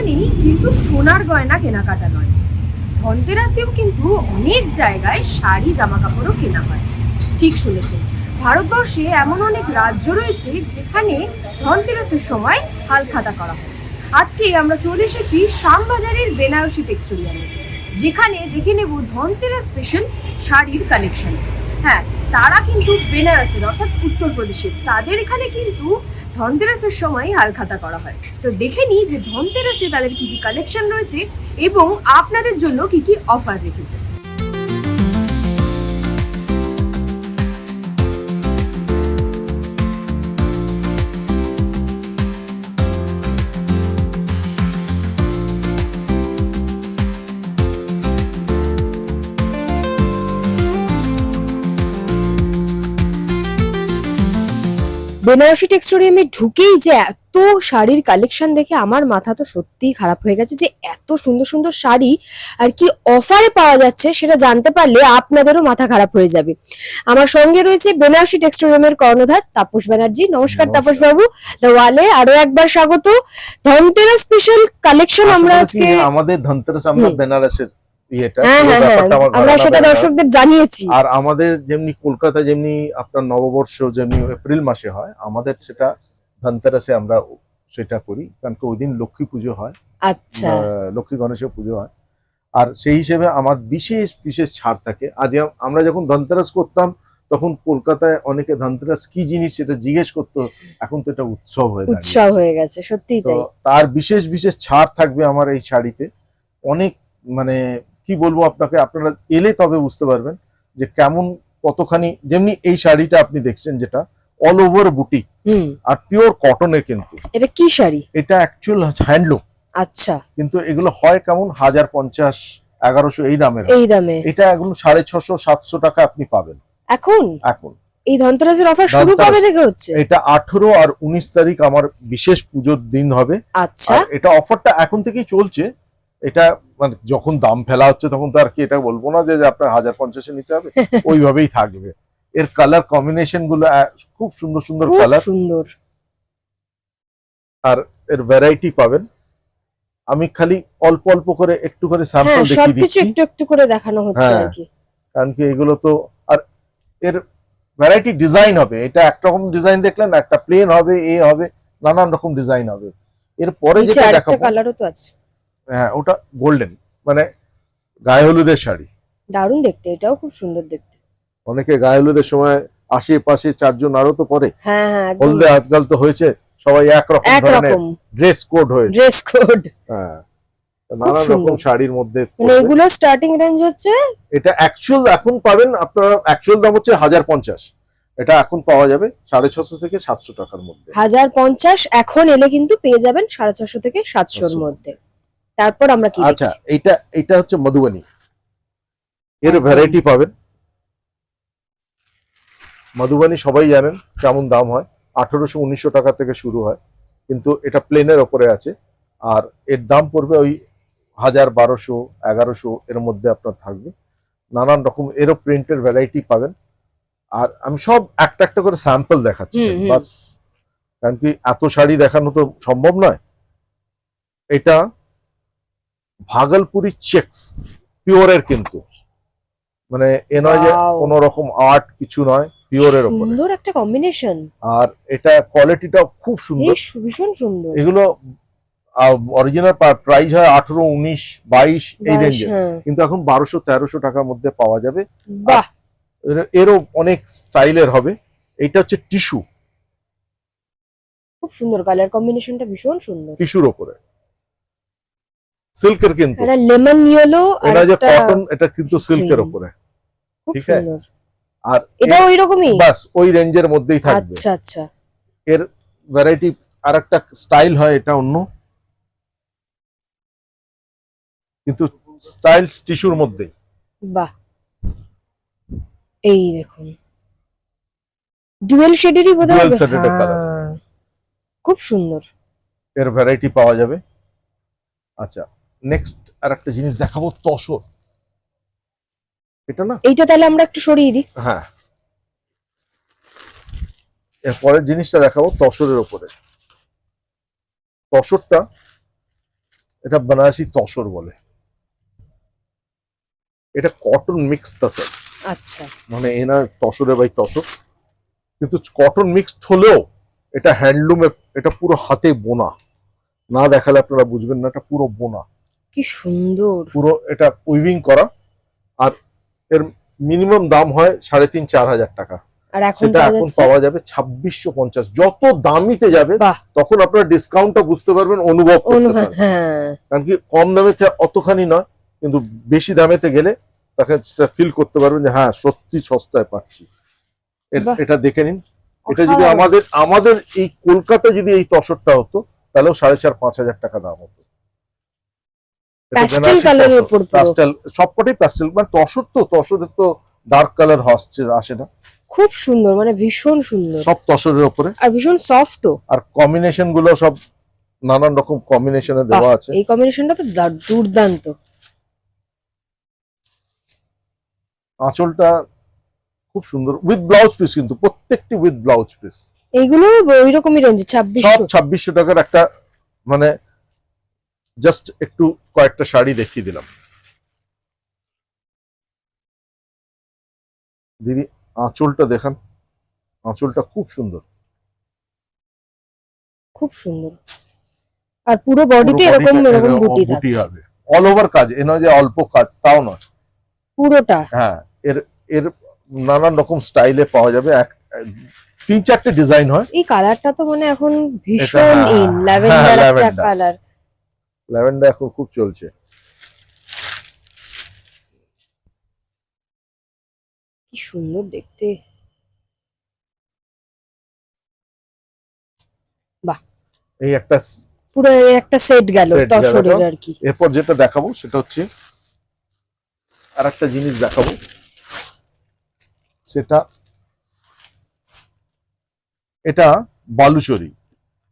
মানেই কিন্তু সোনার গয়না কেনাকাটা নয়। ধনতেরাসেও কিন্তু অনেক জায়গায় শাড়ি জামা কাপড়ও কেনা হয়। ঠিক শুনেছেন, ভারতবর্ষে এমন অনেক রাজ্য রয়েছে যেখানে ধনতেরাসের সময় হালখাতা করা হয়। আজকে আমরা চলে এসেছি শ্যামবাজারের বেনারসি টেক্সটোরিয়ালে যেখানে দেখে নেব ধনতেরাস স্পেশাল শাড়ির কালেকশন। হ্যাঁ তারা কিন্তু বেনারসের, অর্থাৎ উত্তরপ্রদেশের। তাদের এখানে কিন্তু ধনতেরাসের সময় হালখাতা করা হয়। তো দেখে নিই যে ধনতেরাসে তাদের কি কি কালেকশন রয়েছে এবং আপনাদের জন্য কি কি অফার রেখেছে। বেনারসি টেক্সটোরিয়ামে ঢুকেই যে এত শাড়ির কালেকশন দেখে আমার মাথা তো সত্যিই খারাপ হয়ে গেছে যে এত সুন্দর সুন্দর শাড়ি আর কি অফারে পাওয়া যাচ্ছে সেটা জানতে পারলে আপনাদেরও মাথা খারাপ হয়ে যাবে। আমার সঙ্গে রয়েছে বেনারসি টেক্সটোরিয়ামের কর্ণধার তাপস ব্যানার্জি। নমস্কার। তাপস বাবু দ্য ওয়ালে আরও একবার স্বাগত। ধনতেরা স্পেশাল কালেকশন আমরা আজকে আমাদের ধনতেরাস আমরা বেনারসের ইয়েটা হ্যাঁ হ্যাঁ হ্যাঁ ব্যাপারটা আমার আমরা সেটা দর্শকদের জানিয়েছি। আর আমাদের যেমনি কলকাতা যেমনি আপনার নববর্ষ যেমনি এপ্রিল মাসে হয় আমাদের সেটা ধনতেরাসে আমরা সেটা করি কারণ কি ওই দিন লক্ষ্মী পুজো হয়। আচ্ছা। লক্ষ্মী গণেশের পুজো হয়। আর সেই হিসেবে আমার বিশেষ বিশেষ ছাড় থাকে। আজ আমরা যখন ধনতেরাস করতাম তখন কলকাতায় অনেকে ধনতেরাস কি জিনিস সেটা জিজ্ঞেস করতো এখন তো এটা উৎসব হয়ে। উৎসব হয়ে গেছে সত্যিই তো তাই। তার বিশেষ বিশেষ ছাড় থাকবে আমার এই শাড়িতে। অনেক মানে কি বলব আপনাকে? আপনারা এলে তবে বুঝতে পারবেন যে কেমন কতখানি যেমনি এই শাড়িটা আপনি দেখছেন যেটা অল ওভার বুটি আর পিওর কটনের কিন্তু। এটা কি শাড়ি? এটা অ্যাকচুয়াল হ্যান্ডলুম আচ্ছা। কিন্তু এগুলো হয় কেমন হাজার পঞ্চাশ এগারোশো এই দামের এই দামে। এটা এখন সাড়ে ছশো সাতশো টাকা আপনি পাবেন। এখন? এখন। এই ধনতেরাসের অফার শুরু কবে থেকে হচ্ছে? এটা আঠেরো আর উনিশ তারিখ আমার বিশেষ পুজোর দিন হবে। আচ্ছা। এটা অফারটা এখন থেকেই চলছে। এটা মানে যখন দাম ফেলা হচ্ছে তখন তো আর কি এটা বলব না যে আপনার হাজার পঞ্চাশে নিতে হবে। ওইভাবেই থাকবে। এর কালার কম্বিনেশনগুলো খুব সুন্দর সুন্দর কালার সুন্দর। আর এর ভ্যারাইটি পাবেন। আমি খালি অল্প অল্প করে একটু করে হ্যাঁ স্যাম্পল দেখিয়ে দিচ্ছি। একটু একটু করে দেখানো হচ্ছে হ্যাঁ। আর কি কারণ কি এগুলো তো আর এর ভ্যারাইটি ডিজাইন হবে। এটা একরকম ডিজাইন দেখলেন একটা প্লেন হবে এ হবে নানান রকম ডিজাইন হবে। এর পরে যেটা দেখাবো কালারও তো আছে। হ্যাঁ ওটা গোল্ডেন মানে গায়ে হলুদের শাড়ি। দারুণ দেখতে এটাও খুব সুন্দর দেখতে। অনেকে গায়ে হলুদের সময় আশেপাশে চারজন আরও তো পরে। হ্যাঁ হ্যাঁ হলদে আজকাল তো হয়েছে সবাই একরকম ধরনের ড্রেস কোড হয়েছে। ড্রেস কোড হ্যাঁ সুন্দর। রকম শাড়ির মধ্যে মানে এগুলো স্টার্টিং রেঞ্জ হচ্ছে? এটা অ্যাকচুয়াল এখন পাবেন আপনারা অ্যাকচুয়াল দাম হচ্ছে হাজার পঞ্চাশ। এটা এখন পাওয়া যাবে সাড়ে ছশো থেকে সাতশো টাকার মধ্যে। হাজার পঞ্চাশ এখন এলে কিন্তু পেয়ে যাবেন সাড়ে ছশো থেকে সাতশোর মধ্যে। তারপর আমরা কি আচ্ছা এটা এটা হচ্ছে মধুবনী। এর ভ্যারাইটি পাবেন। মধুবনী সবাই জানেন কেমন দাম হয়। আঠারোশো উনিশশো টাকা থেকে শুরু হয়। কিন্তু এটা প্লেনের ওপরে আছে। আর এর দাম পড়বে ওই হাজার বারোশো এগারোশো এর মধ্যে আপনার থাকবে। নানান রকম এরও প্রিন্টের ভ্যারাইটি পাবেন। আর আমি সব একটা একটা করে স্যাম্পল দেখাচ্ছি। বাস কারণ কি এত শাড়ি দেখানো তো সম্ভব নয়। এটা ভাগলপুরি চেক্স পিওরের কিন্তু। মানে এ নয় যে. কোনো রকম আর্ট কিছু নয় পিওরের ওপরে। সুন্দর একটা কম্বিনেশন আর এটা কোয়ালিটিটাও খুব সুন্দর। ভীষণ সুন্দর। এগুলো অরিজিনাল প্রাইস হয় আঠারো উনিশ বাইশ এই রেঞ্জে হ্যাঁ। কিন্তু এখন বারোশো তেরোশো টাকার মধ্যে পাওয়া যাবে। বাহ! এরও অনেক স্টাইলের হবে। এটা হচ্ছে টিস্যু খুব সুন্দর কালার কম্বিনেশনটা ভীষণ সুন্দর। টিস্যুর ওপরে। সিল্কের কিন্তু। একটা লেমন ইয়েলো আর এটা যে কটন এটা কিন্তু সিল্কের খুব ঠিক আছে? আর এটা ওই রকমই বাস ওই রেঞ্জের মধ্যেই থাকবে। আচ্ছা আচ্ছা। এর ভ্যারাইটি আর একটা স্টাইল হয় এটা অন্য। কিন্তু স্টাইল টিস্যুর মধ্যেই। বাহ। এই দেখুন। ডুয়েল শেডেরই বোধ Dual shaded এর colour। খুব সুন্দর। এর ভ্যারাইটি পাওয়া যাবে। আচ্ছা। নেক্সট আর একটা জিনিস দেখাবো তসর। এটা না? এইটা তাহলে আমরা একটু সরিয়ে দিই। হ্যাঁ। এর পরের জিনিসটা দেখাবো তসরের ওপরে। তসরটা এটা বেনারসি তসর বলে। এটা কটন মিক্স তসর। আচ্ছা। মানে এনা তসরে বাই তসর। কিন্তু কটন মিক্সড হলেও এটা হ্যান্ডলুমে এটা পুরো হাতে বোনা। না দেখালে আপনারা বুঝবেন না এটা পুরো বোনা। কি সুন্দর। পুরো এটা উইভিং করা আর এর মিনিমাম দাম হয় সাড়ে তিন চার হাজার টাকা। আর এখন সেটা পাওয়া এখন পাওয়া যাবে ছাব্বিশশো পঞ্চাশ। যত দামিতে যাবে তখন আপনার ডিসকাউন্টটা বুঝতে পারবেন অনুভব করতে পারবেন। হ্যাঁ। কারণ কি কম দামেতে অতখানি নয় কিন্তু বেশি দামেতে গেলে তাকে সেটা ফিল করতে পারবেন যে হ্যাঁ সত্যি সস্তায় পাচ্ছি। এটা দেখে নিন। এটা যদি আমাদের আমাদের এই কলকাতায় যদি এই তসরটা হতো তাহলেও সাড়ে চার পাঁচ হাজার টাকা দাম হতো। এর তসর, উপর পুরো। pastel, সবকটাই প্যাস্টেল মানে তসর তো তসরের তো ডার্ক কালার আসছে আসে না। খুব সুন্দর মানে ভীষণ সুন্দর। সব তসরের ওপরে আর ভীষণ সফটও আর কম্বিনেশনগুলো সব নানান রকম কম্বিনেশনে দেওয়া আছে। এই কম্বিনেশনটা তো দুর্দান্ত। আঁচলটা খুব সুন্দর। উইথ ব্লাউজ পিস কিন্তু প্রত্যেকটি উইথ ব্লাউজ পিস এইগুলো ওই রকমই রেঞ্জ সব ছাব্বিশশো ছাব্বিশশো টাকার একটা মানে জাস্ট একটু কয়েকটা শাড়ি দেখিয়ে দিলাম। দিদি আঁচলটা দেখান। আঁচলটা খুব সুন্দর। খুব সুন্দর। আর পুরো বডিতে এরকম এরকম বুটি বুটি হবে। অল ওভার কাজ। এ নয় যে অল্প কাজ তাও নয়। পুরোটা। হ্যাঁ এর এর নানান রকম স্টাইলে পাওয়া যাবে। এক তিন চারটে ডিজাইন হয়। এই কালারটা তো মানে এখন ভীষণ হ্যাঁ, ইন হ্যাঁ, ল্যাভেন্ডার একটা কালার ল্যাভেন্ডার এখন খুব চলছে। কি সুন্দর দেখতে। এই একটা পুরো একটা সেট গেল তো। আর কি। এরপর যেটা দেখাবো সেটা হচ্ছে আর একটা জিনিস দেখাবো। সেটা এটা বালুচরি।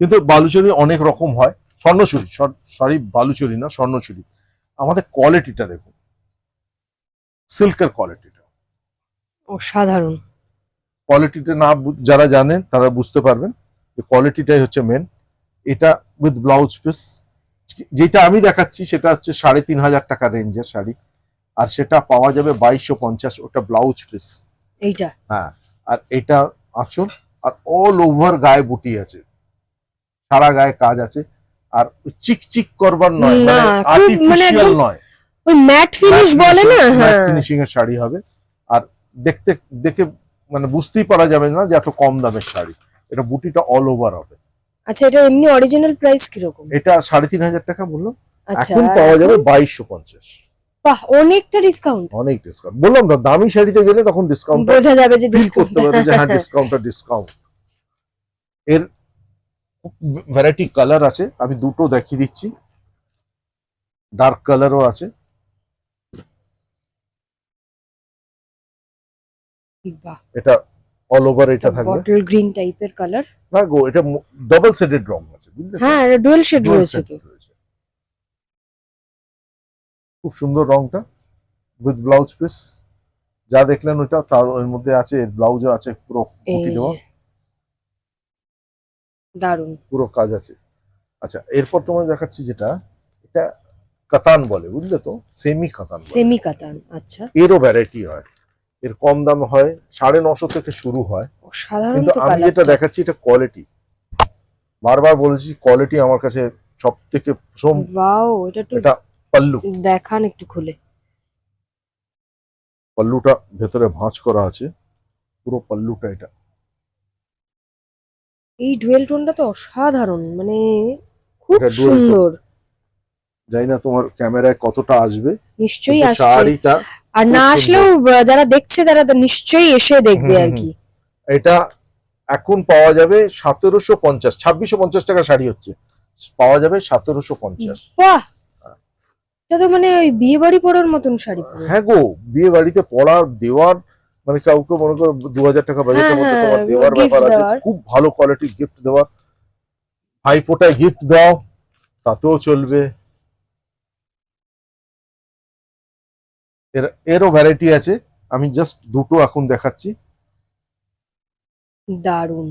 কিন্তু বালুচরি অনেক রকম হয়। স্বর্ণচুরি সরি বালুচুরি না স্বর্ণচুরি আমাদের কোয়ালিটিটা দেখুন। সিল্কের কোয়ালিটিটা অসাধারণ। কোয়ালিটিটা না যারা জানেন তারা বুঝতে পারবেন যে কোয়ালিটিটাই হচ্ছে মেন এটা উইথ ব্লাউজ পিস যেটা আমি দেখাচ্ছি সেটা হচ্ছে সাড়ে তিন হাজার টাকা রেঞ্জের শাড়ি। আর সেটা পাওয়া যাবে বাইশশো পঞ্চাশ ওটা ব্লাউজ পিস এইটা? হ্যাঁ আর এটা আঁচল আর অল ওভার গায়ে বুটি আছে। সারা গায়ে কাজ আছে। আর চিকচিক করবার নয় মানে মানে আর্টিফিশিয়াল নয়। ওই ম্যাট ফিনিশ বলে না? হ্যাঁ। ফিনিশিং এর শাড়ি হবে। আর দেখতে দেখে মানে বুঝতেই পারা যাবে না যে এত কম দামের শাড়ি। এটা বুটিটা অল ওভার হবে। আচ্ছা এটা এমনি অরিজিনাল প্রাইস কীরকম? এটা সাড়ে তিন হাজার টাকা বললাম আচ্ছা। এখন পাওয়া যাবে এখন? বাইশশো পঞ্চাশ। বাহ অনেকটা ডিসকাউন্ট অনেক ডিসকাউন্ট বললাম না দামি শাড়িতে গেলে তখন ডিসকাউন্ট বোঝা যাবে যে ডিসকাউন্ট করতে পারবে যে হ্যাঁ ডিসকাউন্টটা ডিসকাউন্ট এর ভ্যারাইটি কালার আছে আমি দুটো দেখিয়ে দিচ্ছি। ডার্ক কালারও আছে। এটা অল ওভার এটা থাকবে। বটল গ্রিন টাইপের কালার না গো এটা ডাবল সেডেড রং আছে বুঝলে? হ্যাঁ ডুয়েল শেড রয়েছে তো। খুব সুন্দর রংটা উইথ ব্লাউজ পিস যা দেখলেন ওটা তার এর মধ্যে আছে ব্লাউজও আছে পুরো বুটি দেওয়া। দারুণ পুরো কাজ আছে। আচ্ছা এরপর তোমায় দেখাচ্ছি যেটা এটা কাতান বলে বুঝলে তো? সেমি কাতান সেমি কাতান আচ্ছা। এরও ভ্যারাইটি হয়। এর কম দাম হয় সাড়ে নশো থেকে শুরু হয়। অসাধারণ কিন্তু আমি যেটা দেখাচ্ছি এটা কোয়ালিটি বারবার বলছি কোয়ালিটি আমার কাছে সব থেকে প্রথম। ওয়াও এটা একটু এটা পাল্লু। দেখান একটু খুলে। পাল্লুটা ভেতরে ভাঁজ করা আছে। পুরো পাল্লুটা এটা। এই ডুয়েল টোনটা তো অসাধারণ মানে খুব এটা dual tone। সুন্দর। জানি না তোমার ক্যামেরায় কতটা আসবে নিশ্চয়ই কিন্তু আসছে। শাড়িটা আর না খুব আসলেও আহ, যারা দেখছে তারা তো নিশ্চয়ই এসে দেখবে হুম, আর হুম, কি। এটা এখন পাওয়া যাবে সতেরোশো পঞ্চাশ ছাব্বিশশো পঞ্চাশ টাকা শাড়ি হচ্ছে। পাওয়া যাবে সতেরোশো পঞ্চাশ। বাহ! এটা তো মানে ওই বিয়ে বাড়ি পরার মতন শাড়ি পুরো। হ্যাঁ গো বিয়ে বাড়িতে পড়ার দেওয়ার মানে কাউকে মনে করো দু হাজার টাকা বাজেটের হ্যাঁ, মধ্যে হ্যাঁ, তোমার দেওয়ার ব্যাপার আছে খুব ভালো কোয়ালিটির গিফট দেওয়ার। ভাইফোঁটায় গিফট দাও তাতেও চলবে। এর এরও ভ্যারাইটি আছে আমি জাস্ট দুটো এখন দেখাচ্ছি। দারুণ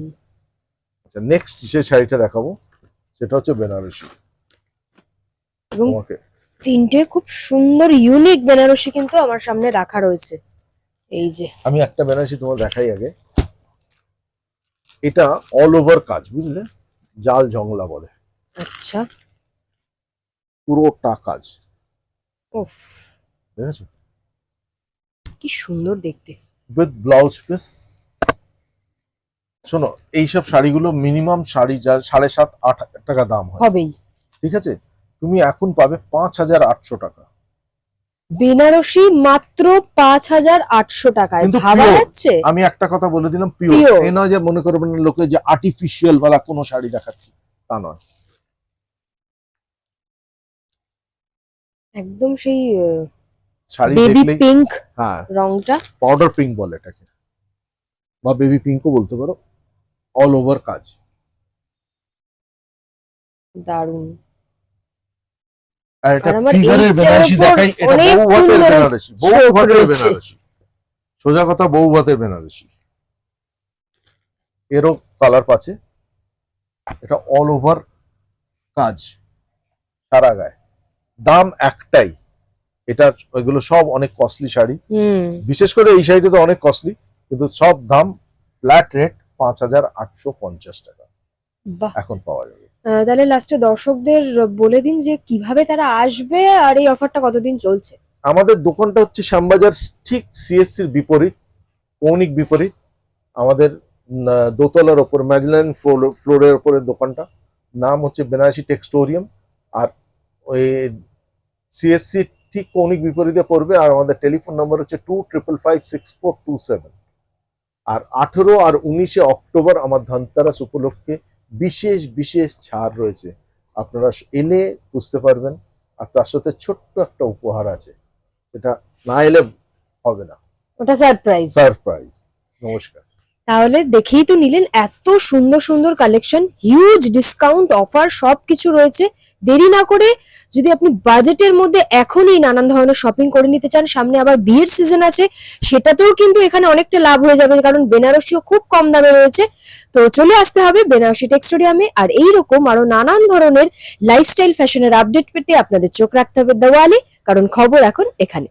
আচ্ছা নেক্সট যে শাড়িটা দেখাবো সেটা হচ্ছে বেনারসি। তোমাকে। তিনটে খুব সুন্দর ইউনিক বেনারসি কিন্তু আমার সামনে রাখা রয়েছে। এই যে। আমি একটা বেনারসি তোমার দেখাই আগে। এটা অল ওভার কাজ বুঝলে? জাল জংলা বলে। আচ্ছা। পুরোটা কাজ। উফ। দেখেছ? কি সুন্দর দেখতে। উইথ ব্লাউজ পিস শোনো এইসব শাড়িগুলো মিনিমাম শাড়ি যা সাড়ে সাত আট টাকা দাম হয়। হবেই। ঠিক আছে? তুমি এখন পাবে পাঁচ হাজার আটশো টাকা। বেনারসি মাত্র পাঁচ হাজার আটশো টাকায়। ভাবা যাচ্ছে? আমি একটা কথা বলে দিলাম পিওর এ নয় যে মনে করবেন লোকে যে আর্টিফিশিয়াল বালা কোনো শাড়ি দেখাচ্ছি তা নয়। একদম সেই শাড়ি বেবি পিঙ্ক হ্যাঁ। রংটা। পাউডার পিঙ্ক বলে এটাকে। বা বেবি পিঙ্কও বলতে পারো। অল ওভার কাজ। দারুণ। আর এটা ফিগারের বেনারসি দেখাই এটা বেনারসি। বেনারসি সোজা কথা বউ ভাতের বেনারসি এরও কালার পাচ্ছে। এটা অল ওভার কাজ সারা গায়ে। দাম একটাই। এটা ওইগুলো সব অনেক কস্টলি শাড়ি। বিশেষ করে এই শাড়িটা তো অনেক কস্টলি কিন্তু সব দাম ফ্ল্যাট রেট পাঁচ হাজার আটশো পঞ্চাশ টাকা। এখন পাওয়া যাবে। তাহলে লাস্টে দর্শকদের বলে দিন যে কীভাবে তারা আসবে আর এই অফারটা কতদিন চলছে? আমাদের দোকানটা হচ্ছে শ্যামবাজার, ঠিক সিএসসির বিপরীত কৌণিক বিপরীত। আমাদের দোতলার ওপর ম্যাজলাইন ফ্লোর ফ্লোরের ওপরে দোকানটা। নাম হচ্ছে বেনারসি টেক্সটোরিয়াম। আর ওই সিএসসি ঠিক কৌণিক বিপরীতে পড়বে আর আমাদের টেলিফোন নাম্বার হচ্ছে two triple five six four two seven আর আঠেরো আর উনিশে অক্টোবর আমার ধনতেরাস উপলক্ষে বিশেষ বিশেষ ছাড় রয়েছে। আপনারা এলে বুঝতে পারবেন আর তার সাথে ছোট্ট একটা উপহার আছে। সেটা না এলে হবে না। ওটা সারপ্রাইজ সারপ্রাইজ নমস্কার। তাহলে দেখেই তো নিলেন এত সুন্দর সুন্দর কালেকশন হিউজ ডিসকাউন্ট অফার সবকিছু রয়েছে। দেরি না করে যদি আপনি বাজেটের মধ্যে এখনই নানান ধরনের শপিং করে নিতে চান, সামনে আবার বিয়ের সিজন আছে, সেটাতেও কিন্তু এখানে অনেকটা লাভ হয়ে যাবে, কারণ বেনারসিও খুব কম দামে রয়েছে। তো চলে আসতে হবে বেনারসি টেক্সটোরিয়ামে, আর এইরকম আরও নানান ধরনের লাইফস্টাইল ফ্যাশনের আপডেট পেতে আপনাদের চোখ রাখতে হবে দেওয়ালে, কারণ খবর এখন এখানে।